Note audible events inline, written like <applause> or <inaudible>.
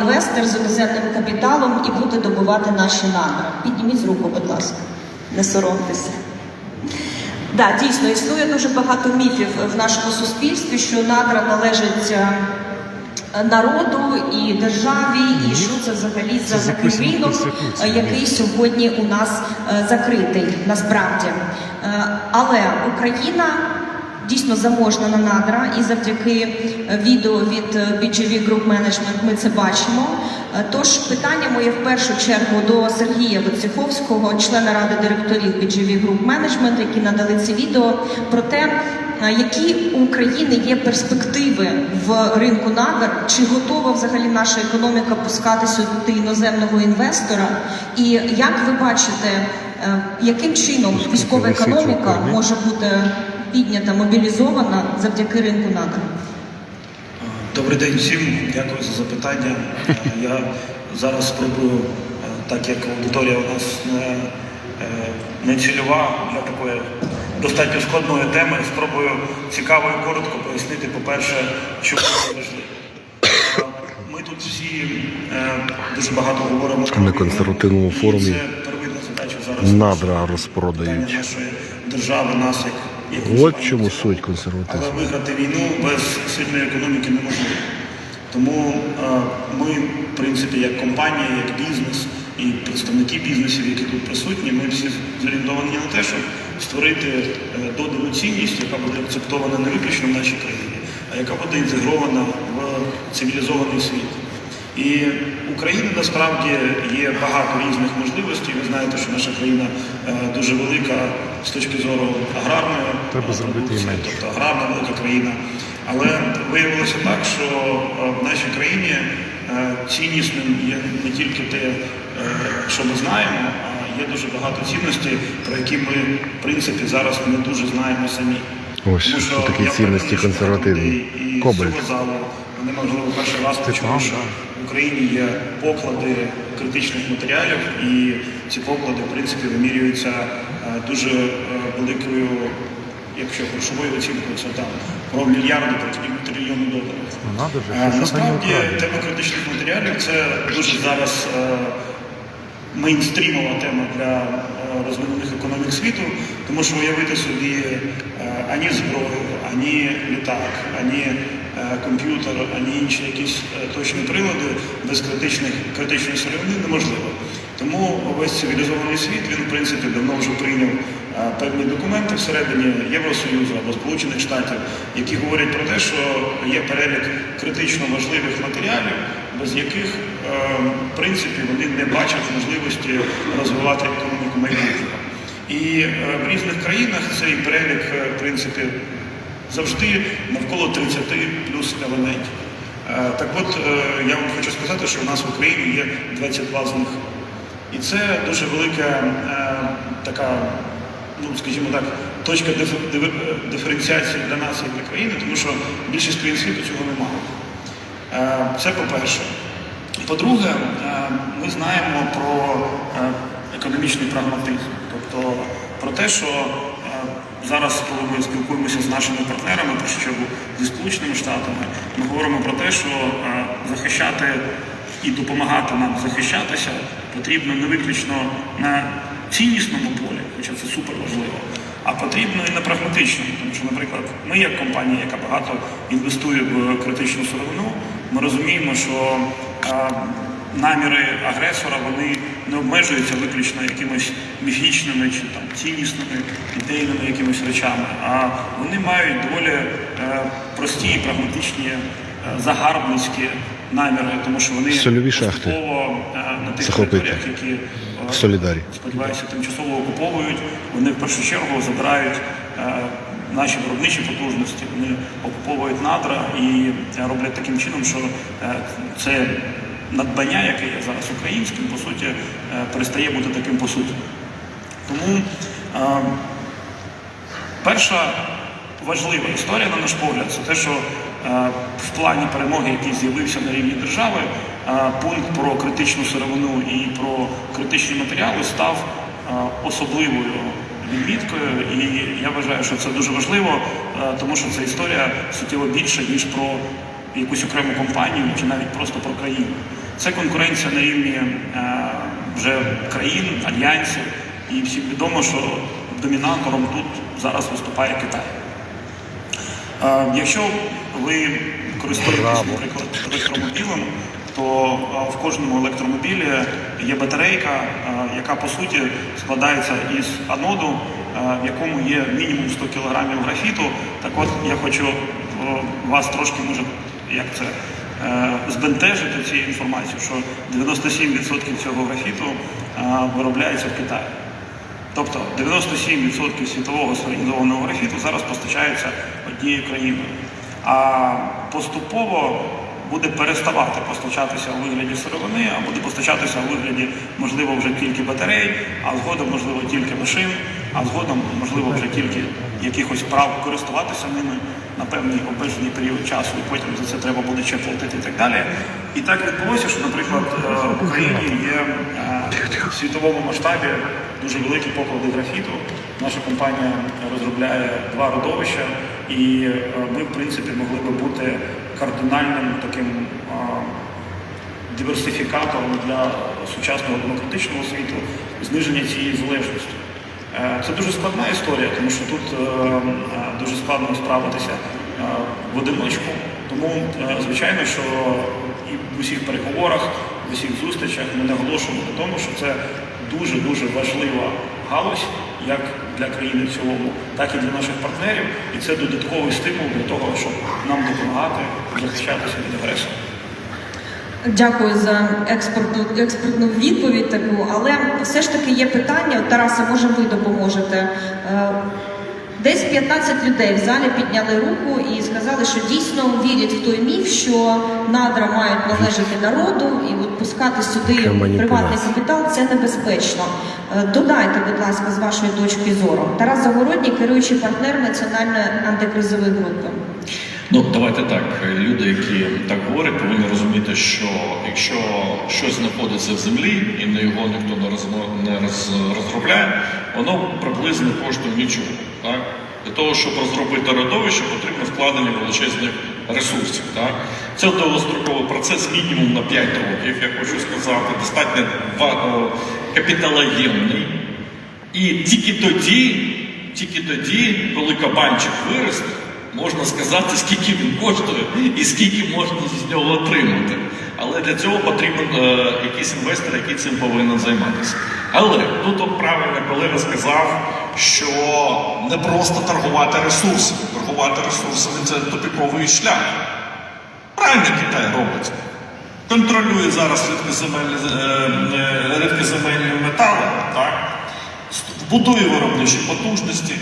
інвестор з іноземним капіталом і буде добувати наші надра. Підніміть руку, будь ласка, не соромтеся. Да, дійсно існує дуже багато міфів в нашому суспільстві, що надра належать е, народу і державі, і що це взагалі за Це ринок, Конституції. е, який сьогодні у нас е, закритий насправді. Але Україна дійсно заможна на надра, і завдяки е, відео від е, BGV Group Management ми це бачимо. Е, Тож питання моє в першу чергу до Сергія Войцеховського, члена ради директорів BGV Group Management, які надали це відео, про те, які у України є перспективи в ринку надр, чи готова взагалі наша економіка пускати сюди іноземного інвестора, і як ви бачите, яким чином військова економіка може бути піднята, мобілізована завдяки ринку надр? Добрий день всім, дякую за запитання. <laughs> Я зараз спробую, е, так як аудиторія у нас не, е, не цільова для такої достатньо складної теми, спробую цікаво і коротко пояснити, по-перше, чому це важливо. Ми тут всі е, дуже багато говоримо про На консервативному і форумі Це первинна задача зараз. Надра розпродають. Нашої держави, нас як От чому суть Але виграти війну без сильної економіки неможливо. Тому е, ми, в принципі, як компанія, як бізнес і представники бізнесів, які тут присутні, ми всі зорієнтовані на те, щоб створити е, додану цінність, яка буде акцептована не виключно в нашій країні, а яка буде інтегрована в цивілізований світ. І Україна насправді є багато різних можливостей. Ви знаєте, що наша країна е, дуже велика з точки зору аграрної Треба зробити менше. тобто аграрна велика країна. Але виявилося так, що е, в нашій країні е, ціннісним є не тільки те, що ми знаємо, а є дуже багато цінностей, про які ми, в принципі, зараз не дуже знаємо самі. Ось Тому що такі цінності впевнений, що консерватизму. людей і Кобальт. цього залу вони можливо перший раз почули, що в Україні є поклади критичних матеріалів, і ці поклади, в принципі, вимірюються е, дуже е, великою, якщо грошовою оцінкою, це там про мільярди, про трильйони доларів. Же, Е, Насправді тема критичних матеріалів це дуже зараз мейнстрімова тема для розвинених економік світу, тому що уявити собі ані зброю, ані літак, ані комп'ютер, ані інші якісь е, точні прилади без критичних критичної сировини неможливо. Тому весь цивілізований світ він в принципі давно вже прийняв е, певні документи всередині Євросоюзу або Сполучених Штатів, які говорять про те, що є перелік критично важливих матеріалів, без яких е, в принципі вони не бачать можливості розвивати економіку майбутнього. І е, в різних країнах цей перелік, е, в принципі, завжди навколо 30 плюс елементів. Е, Так от е, я вам хочу сказати, що в нас в Україні є 22 з них. І це дуже велика е, така, ну скажімо так, точка диф- диф- диференціації для нас як для країни, тому що більшість країн світу цього немає. Це по-перше. По-друге, ми знаємо про економічний прагматизм, тобто про те, що зараз, коли ми спілкуємося з нашими партнерами, першу чергу зі Сполученими Штатами, ми говоримо про те, що е, захищати і допомагати нам захищатися потрібно не виключно на ціннісному полі, хоча це супер важливо, а потрібно і на прагматичному. Тому що, наприклад, ми як компанія, яка багато інвестує в критичну сировину, ми розуміємо, що е, наміри агресора вони не обмежуються виключно якимись міфічними чи там ціннісними ідейними якимись речами, а вони мають доволі е, прості і прагматичні е, загарбницькі наміри, тому що вони Сольові шахти. поступово, е, на тих Захопити. територіях, які е, Солідарі. сподіваюся, тимчасово окуповують, вони в першу чергу забирають е, наші виробничі потужності, вони окуповують надра і роблять таким чином, що е, це надбання, яке є зараз українським, по суті, е, перестає бути таким по суті. Тому е, перша важлива історія, на наш погляд, це те, що е, в плані перемоги, який з'явився на рівні держави, е, пункт про критичну сировину і про критичні матеріали став е, особливою відміткою. І я вважаю, що це дуже важливо, е, тому що це історія суттєво більша, ніж про якусь окрему компанію чи навіть просто про країну. Це конкуренція на рівні е, вже країн, альянсів, і всім відомо, що домінатором тут зараз виступає Китай. Е, Якщо ви користуєтесь, наприклад, електромобілем, то е, в кожному електромобілі є батарейка, яка по суті складається із аноду, в якому є мінімум 100 кг графіту. Так от я хочу вас трошки може як це е, збентежити цією інформацією, що 97% цього графіту е, виробляється в Китаї. Тобто 97% світового сорганізованого графіту зараз постачається однією країною. А поступово буде переставати постачатися у вигляді сировини, а буде постачатися у вигляді, можливо, вже тільки батарей, а згодом, можливо, тільки машин, а згодом, можливо, вже тільки якихось прав користуватися ними на певний обмежений період часу, і потім за це треба буде ще платити і так далі. І так відбулося, що, наприклад, е, в Україні є е, в світовому масштабі дуже великі поклади графіту. Наша компанія розробляє два родовища, і е, ми, в принципі, могли би бути кардинальним таким диверсифікатором для сучасного демократичного світу зниження цієї залежності. Е, Це дуже складна історія, тому що тут е, е, дуже складно справитися в одиночку. Тому, звичайно, що і в усіх переговорах, в усіх зустрічах ми наголошуємо на тому, що це дуже-дуже важлива галузь як для країни в цілому, так і для наших партнерів. І це додатковий стимул для того, щоб нам допомагати захищатися від агресора. Дякую за експортну, експертну відповідь таку, але все ж таки є питання. От, Тарасе, може ви допоможете. Е, Десь 15 людей в залі підняли руку і сказали, що дійсно вірять в той міф, що надра мають належати народу, і от пускати сюди приватний капітал це небезпечно. Е, Додайте, будь ласка, з вашої точки зору. Тарас Загородній, керуючий партнер національної антикризової групи. Ну, давайте так. Люди, які так говорять, повинні розуміти, що якщо щось знаходиться в землі і на його ніхто не, не роз, розробляє, воно приблизно коштує нічого. Так? Для того, щоб розробити родовище, потрібно вкладення величезних ресурсів. Так? Це довгостроковий процес мінімум на 5 років, я хочу сказати, достатньо капіталоємний. І тільки тоді, тільки тоді, коли кабанчик виросте, можна сказати, скільки він коштує і скільки можна з нього отримати. Але для цього потрібен е, якийсь інвестор, який цим повинен займатися. Але тут от правильно колега сказав, що не просто торгувати ресурсами. Торгувати ресурсами це тупіковий шлях. Правильно Китай робить. Контролює зараз рідкоземельні, е, е, рідкоземельні метали, так? будує виробничі потужності,